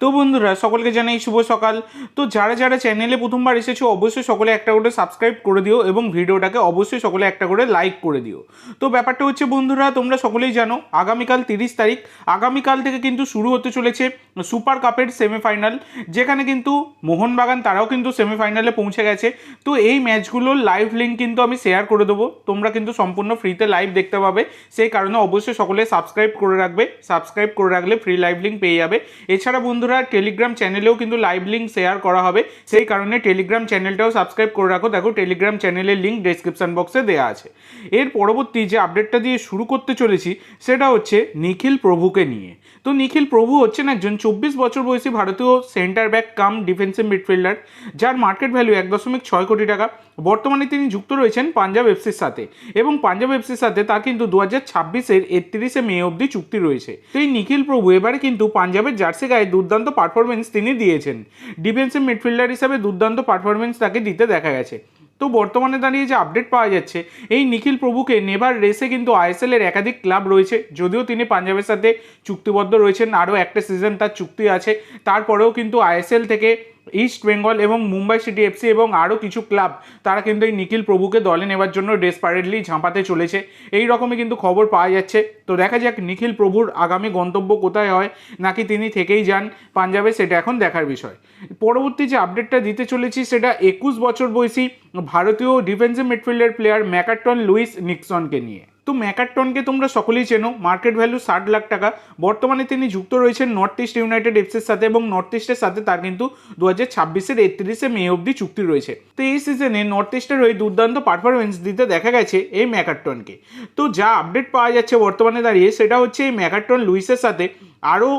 তো বন্ধুরা, সকলকে জানাই শুভ সকাল। তো যারা যারা চ্যানেলে প্রথমবার এসেছ, অবশ্যই সকলে একটা করে সাবস্ক্রাইব করে দিও এবং ভিডিওটাকে অবশ্যই সকলে একটা করে লাইক করে দিও। তো ব্যাপারটা হচ্ছে বন্ধুরা, তোমরা সকলেই জানো, আগামীকাল তিরিশ তারিখ, আগামীকাল থেকে কিন্তু শুরু হতে চলেছে সুপার কাপের সেমিফাইনাল যেখানে কিন্তু মোহনবাগান তারাও কিন্তু সেমিফাইনালে পৌঁছে গেছে। তো এই ম্যাচগুলোর লাইভ লিঙ্ক কিন্তু আমি শেয়ার করে দেবো। তোমরা কিন্তু সম্পূর্ণ ফ্রিতে লাইভ দেখতে পাবে। সেই কারণে অবশ্যই সকলে সাবস্ক্রাইব করে রাখবে। সাবস্ক্রাইব করে রাখলে ফ্রি লাইভ লিঙ্ক পেয়ে যাবে। এছাড়া বন্ধুরা টেলিগ্রাম চ্যানেলেও কিন্তু লাইভ লিঙ্ক শেয়ার করা হবে। সেই কারণে টেলিগ্রাম চ্যানেলটাও সাবস্ক্রাইব করে রাখো। দেখো টেলিগ্রাম চ্যানেলের লিঙ্ক ডেসক্রিপশন বক্সে দেওয়া আছে। এর পরবর্তী যে আপডেটটা দিয়ে শুরু করতে চলেছি, সেটা হচ্ছে নিখিল প্রভুকে নিয়ে। তো নিখিল প্রভু হচ্ছেন একজন চব্বিশ বছর বয়সী ভারতীয় centre back cum defensive midfielder যার মার্কেট ভ্যালু এক দশমিক ছয় কোটি টাকা। বর্তমানে তিনি যুক্ত রয়েছেন পাঞ্জাব এফসির সাথে এবং পাঞ্জাব এফসির সাথে তার কিন্তু দু হাজার ছাব্বিশের একত্রিশে মে অবধি চুক্তি রয়েছে। তো এই নিখিল প্রভু এবারে কিন্তু পাঞ্জাবের জার্সি গায়ে দুর্দান্ত পারফরমেন্স তিনি দিয়েছেন। ডিফেন্সিভ মিডফিল্ডার হিসাবে দুর্দান্ত পারফরমেন্স তাকে দিতে দেখা গেছে। তো বর্তমানে দাঁড়িয়ে যে আপডেট পাওয়া যাচ্ছে, এই নিখিল প্রভুকে নেভার রেসে কিন্তু আইএসএল এর একাধিক ক্লাব রয়েছে, যদিও তিনি পাঞ্জাবের সাথে চুক্তিবদ্ধ রয়েছেন, আরও একটা সিজন তার চুক্তি আছে, তারপরেও কিন্তু আইএসএল থেকে ইস্ট বেঙ্গল এবং মুম্বাই সিটি এফসি এবং আরও কিছু ক্লাব তারা কিন্তু এই নিখিল প্রভুকে দলে নেবার জন্য ডেসপারেটলি ঝাঁপাতে চলেছে। এই রকমই কিন্তু খবর পাওয়া যাচ্ছে। তো দেখা যাক নিখিল প্রভুর আগামী গন্তব্য কোথায় হয়, নাকি তিনি থেকেই যান পাঞ্জাবে, সেটা এখন দেখার বিষয়। পরবর্তী যে আপডেটটা দিতে চলেছি, সেটা একুশ বছর বয়সী ভারতীয় ডিফেন্সিভ মিডফিল্ডের প্লেয়ার ম্যাকাটন লুইস নিক্সনকে নিয়ে। তো ম্যাকাটনকে তোমরা সকলেই চেনো। মার্কেট ভ্যালু ষাট লাখ টাকা। বর্তমানে তিনি যুক্ত রয়েছেন নর্থ ইস্ট ইউনাইটেড এফসির সাথে এবং নর্থ ইস্টের সাথে তার কিন্তু দু হাজার ছাব্বিশের একত্রিশে মে অবধি চুক্তি রয়েছে। তো এই সিজনে নর্থ ইস্টের হয়ে দুর্দান্ত পারফরমেন্স দিতে দেখা গেছে এই ম্যাকাটনকে তো যা আপডেট পাওয়া যাচ্ছে বর্তমানে দাঁড়িয়ে সেটা হচ্ছে এই ম্যাকাটন লুইসের সাথে আরও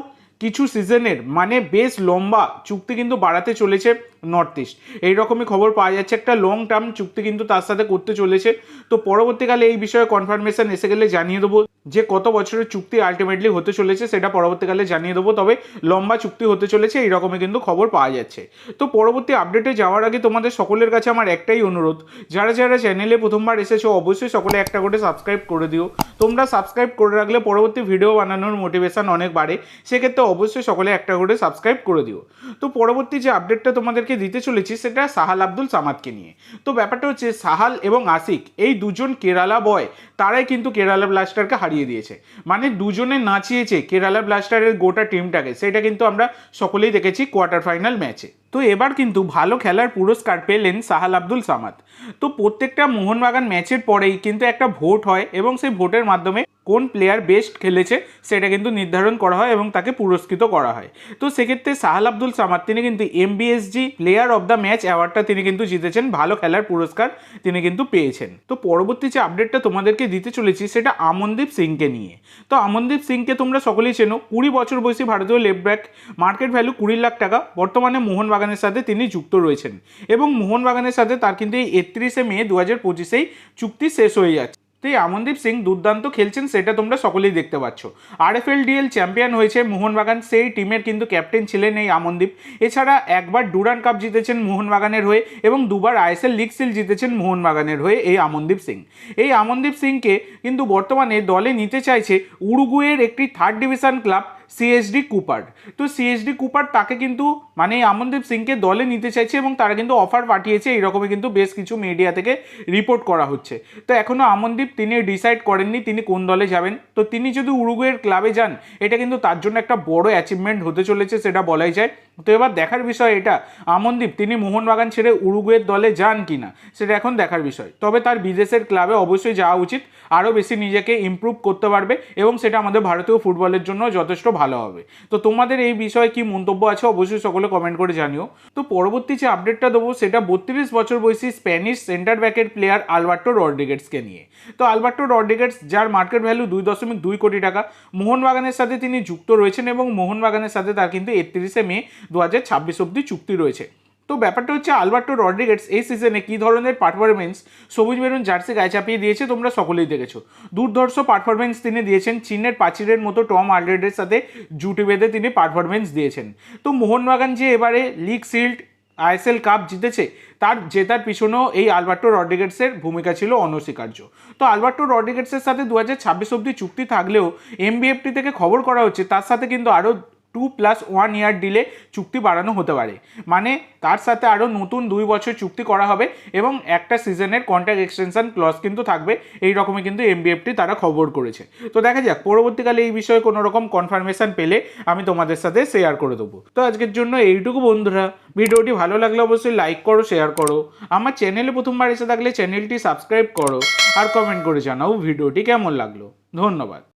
কিছু সিজনের মানে বেশ লম্বা চুক্তি কিন্তু বাড়াতে চলেছে। নর্থ ইস্ট এইরকমই খবর পাওয়া যাচ্ছে। একটা লং টার্ম চুক্তি কিন্তু তার সাথে করতে চলেছে। তো পরবর্তীকালে এই বিষয়ে কনফার্মেশন এসে গেলে জানিয়ে দেবো যে কত বছরের চুক্তি আলটিমেটলি হতে চলেছে সেটা পরবর্তীকালে জানিয়ে দেবো। তবে লম্বা চুক্তি হতে চলেছে, এইরকমই কিন্তু খবর পাওয়া যাচ্ছে। তো পরবর্তী আপডেটে যাওয়ার আগে তোমাদের সকলের কাছে আমার একটাই অনুরোধ, যারা যারা চ্যানেলে প্রথমবার এসেছ, অবশ্যই সকলে একটা করে সাবস্ক্রাইব করে দিও। তোমরা সাবস্ক্রাইব করে রাখলে পরবর্তী ভিডিও বানানোর মোটিভেশন অনেক বাড়ে, সেক্ষেত্রে অবশ্যই সকলে একটা করে সাবস্ক্রাইব করে দিও। তো পরবর্তী যে আপডেটটা তোমাদেরকে দিতে চলেছি সেটা সাহাল আব্দুল সামাদকে নিয়ে। তো ব্যাপারটা হচ্ছে সাহাল এবং আশিক, এই দুজন কেরালা বয় তারাই কিন্তু কেরালা ব্লাস্টারকে হারিয়ে দিয়েছে। মানে দুজনে নাচিয়েছে কেরালা ব্লাস্টারের গোটা টিমটাকে সেটা কিন্তু আমরা সকলেই দেখেছি কোয়ার্টার ফাইনাল ম্যাচে তো এবার কিন্তু ভালো খেলার পুরস্কার পেলেন সাহাল আব্দুল সামাদ। তো প্রত্যেকটা মোহনবাগান ম্যাচের পরেই কিন্তু একটা ভোট হয় এবং সেই ভোটের মাধ্যমে কোন প্লেয়ার বেস্ট খেলেছে সেটা কিন্তু নির্ধারণ করা হয় এবং তাকে পুরস্কৃত করা হয়। তো সেক্ষেত্রে সাহাল আব্দুল সামাদ, তিনি কিন্তু MBSG player of the match অ্যাওয়ার্ডটা তিনি কিন্তু জিতেছেন, ভালো খেলার পুরস্কার তিনি কিন্তু পেয়েছেন। তো পরবর্তী যে আপডেটটা তোমাদেরকে দিতে চলেছি সেটা আমনদীপ সিংকে নিয়ে। তো আমনদীপ সিংকে তোমরা সকলেই চেনো, কুড়ি বছর বয়সী ভারতীয় লেফট ব্যাক মার্কেট ভ্যালু কুড়ি লাখ টাকা, বর্তমানে মোহনবাগানের সাথে তিনি যুক্ত রয়েছেন। এবং মোহনবাগানের সাথে তার কিন্তু এই একত্রিশে মে দু হাজার পঁচিশেই চুক্তি শেষ হয়ে যাচ্ছে। আমনদীপ সিং দুর্দান্ত খেলছেন, সেটা তোমরা সকলেই দেখতে পাচ্ছ। আরএফএল ডিএল চ্যাম্পিয়ন হয়েছে মোহনবাগান, সেই টিমের কিন্তু ক্যাপ্টেন ছিলেন এই আমনদীপ। এছাড়া একবার ডুরান কাপ জিতেছেন মোহনবাগানের হয়ে এবং দুবার আইএসএল লিগ সিল জিতেছেন মোহনবাগানের হয়ে এই আমনদীপ সিং। এই আমনদীপ সিংকে কিন্তু বর্তমানে দলে নিতে চাইছে উরুগুয়ের একটি third division club C S D Cooper তো সিএসডি কুপার তাকে কিন্তু মানে আমনদীপ সিংকে দলে নিতে চাইছে এবং তারা কিন্তু অফার পাঠিয়েছে, এইরকমই কিন্তু বেশ কিছু মিডিয়া থেকে রিপোর্ট করা হচ্ছে। তো এখনও আমনদীপ তিনি ডিসাইড করেননি তিনি কোন দলে যাবেন। তো তিনি যদি উরুগুয়ের ক্লাবে যান, এটা কিন্তু তার জন্য একটা বড় অ্যাচিভমেন্ট হতে চলেছে, সেটা বলাই যায়। তো এবার দেখার বিষয় এটা। আমনদীপ, তিনি মোহনবাগান ছেড়ে উরুগুয়ের দলে যান কি না সেটা এখন দেখার বিষয়। তবে তার বিদেশের ক্লাবে অবশ্যই যাওয়া উচিত। আরও বেশি নিজেকে ইমপ্রুভ করতে পারবে এবং সেটা আমাদের ভারতীয় ফুটবলের জন্য যথেষ্ট ভালো হবে। তো তোমাদের এই বিষয়ে কি মন্তব্য আছে অবশ্যই সকলে কমেন্ট করে জানিও। তো পরবর্তী যে আপডেটটা দেবো, সেটা বত্রিশ বছর বয়সী স্প্যানিশ সেন্টার ব্যাকের প্লেয়ার আলবার্টো রড্রিগেটসকে নিয়ে। তো আলবার্টো রড্রিগেটস যার মার্কেট ভ্যালু দুই দশমিক দুই কোটি টাকা, মোহনবাগানের সাথে তিনি যুক্ত রয়েছেন এবং মোহনবাগানের সাথে তার কিন্তু একত্রিশে মে দু হাজার ছাব্বিশ অব্দি চুক্তি রয়েছে। তো ব্যাপারটা হচ্ছে আলবার্টো রড্রিগেটস এই সিজনে কী ধরনের পারফরমেন্স সবুজ মেরুন জার্সি গায়ে চাপিয়ে দিয়েছে, তোমরা সকলেই দেখেছ। দুর্ধর্ষ পারফরমেন্স তিনি দিয়েছেন, চীনের পাচিরের মতো টম আলরেডের সাথে জুটি বেঁধে তিনি পারফরমেন্স দিয়েছেন। তো মোহনবাগান যে এবারে লিগ সিল্ড আইএসএল কাপ জিতেছে, তার জেতার পিছনেও এই আলবার্টো রড্রিগেটসের ভূমিকা ছিল অনস্বীকার্য। তো আলবার্টো রড্রিগেটসের সাথে দু হাজার ছাব্বিশ অব্দি চুক্তি থাকলেও এমবিএফটি থেকে খবর করা হচ্ছে, তার সাথে কিন্তু আরও টু প্লাস ওয়ান ইয়ার ডিলে চুক্তি বাড়ানো হতে পারে। মানে তার সাথে আরও নতুন দুই বছর চুক্তি করা হবে এবং একটা সিজনের কন্ট্রাক্ট এক্সটেনশন ক্লজ কিন্তু থাকবে। এই রকমই কিন্তু এমবিএফটি তারা খবর করেছে। তো দেখা যাক, পরবর্তীকালে এই বিষয়ে কোনো রকম কনফার্মেশন পেলে আমি তোমাদের সাথে শেয়ার করে দেবো। তো আজকের জন্য এইটুকু বন্ধুরা। ভিডিওটি ভালো লাগলে অবশ্যই লাইক করো শেয়ার করো। আমার চ্যানেলে প্রথমবার এসে থাকলে চ্যানেলটি সাবস্ক্রাইব করো। আর কমেন্ট করে জানাও ভিডিওটি কেমন লাগল। ধন্যবাদ।